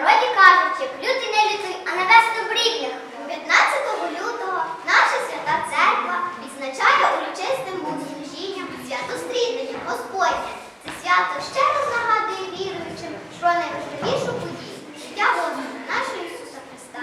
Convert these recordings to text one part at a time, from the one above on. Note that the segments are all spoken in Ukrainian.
народі кажуть, як лютий не лютий, а небес добрівнях. 15 лютого наша свята церква відзначає урочистим богослужінням свято стрітення Господня. Це свято ще раз нагадує віруючим про найважливішу подію життя Господа нашого Ісуса Христа.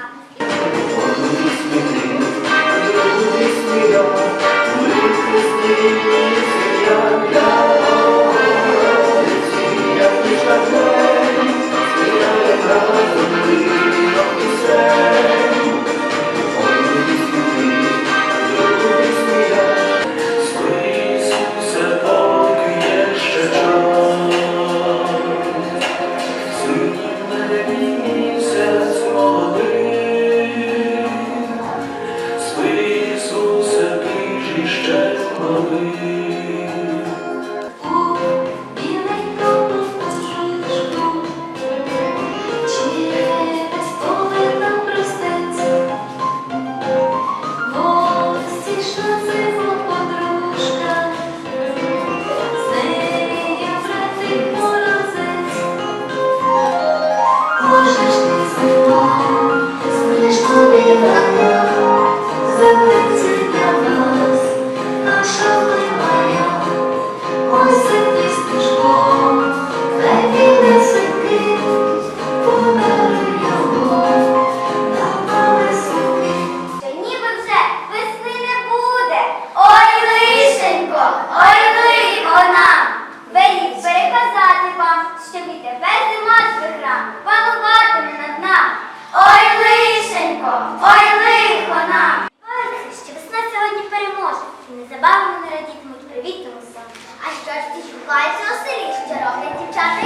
Believe. Незабаром не радітимуть привітному сонцю. А що ж ті шукаються у селі, що роблять дівчата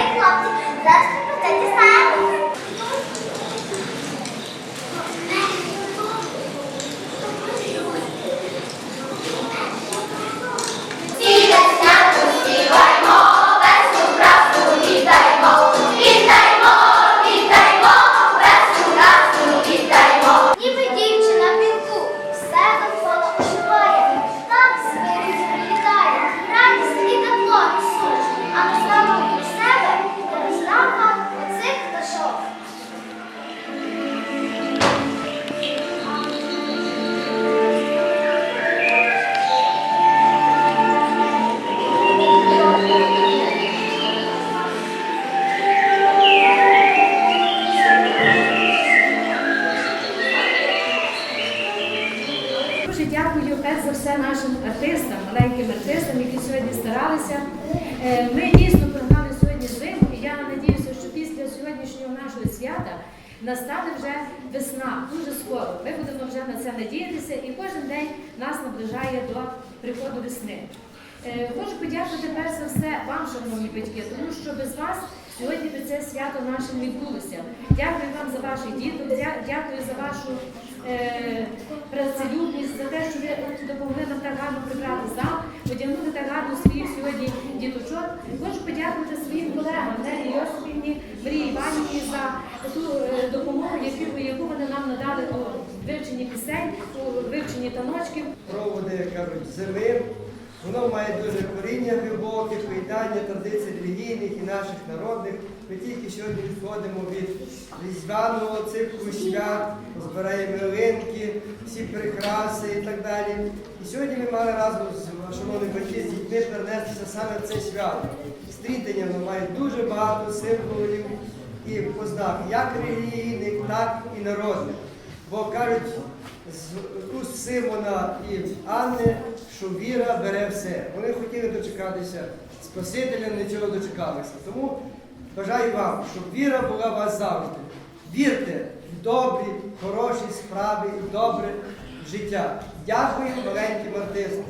Дуже дякую перш за все нашим артистам, маленьким артистам, які сьогодні старалися. Е, Ми дійсно програли сьогодні зиму, і я надіюся, що після сьогоднішнього нашого свята настане вже весна дуже скоро. Ми будемо вже на це надіятися, і кожен день нас наближає до приходу весни. Е, Хочу подякувати перш за все вам, шановні батьки, тому що без вас сьогодні це свято наше відбулося. Дякую вам за ваших діток, дякую за вашу працелюбність, за те, що ви допомогли нам так гарно прибрати зал, одягнути так гарно своїх сьогодні діточок. Хочу подякувати своїм колегам Нелі Йосипівні, Марії Іванівні за ту е, допомогу, яку, яку вони нам надали у вивченні пісень, у вивченні таночків. проводи, кажуть, зими. Воно має дуже коріння глибоке, поєднання традицій релігійних і наших народних. Ми тільки сьогодні відходимо від різдвяного циклу свят, збираємо ялинки, всі прикраси і так далі. І сьогодні ми мали разом з шановними батьки з дітьми перенестися саме в це свято. Стрітення воно має дуже багато символів і познак, як релігійних, так і народних. Бо кажуть, з Симона і Анни, що віра бере все. Вони хотіли дочекатися Спасителя, не цього дочекалися. Тому бажаю вам, щоб віра була у вас завжди. Вірте в добрі, хороші справи і добре життя. Дякую маленьким артистам.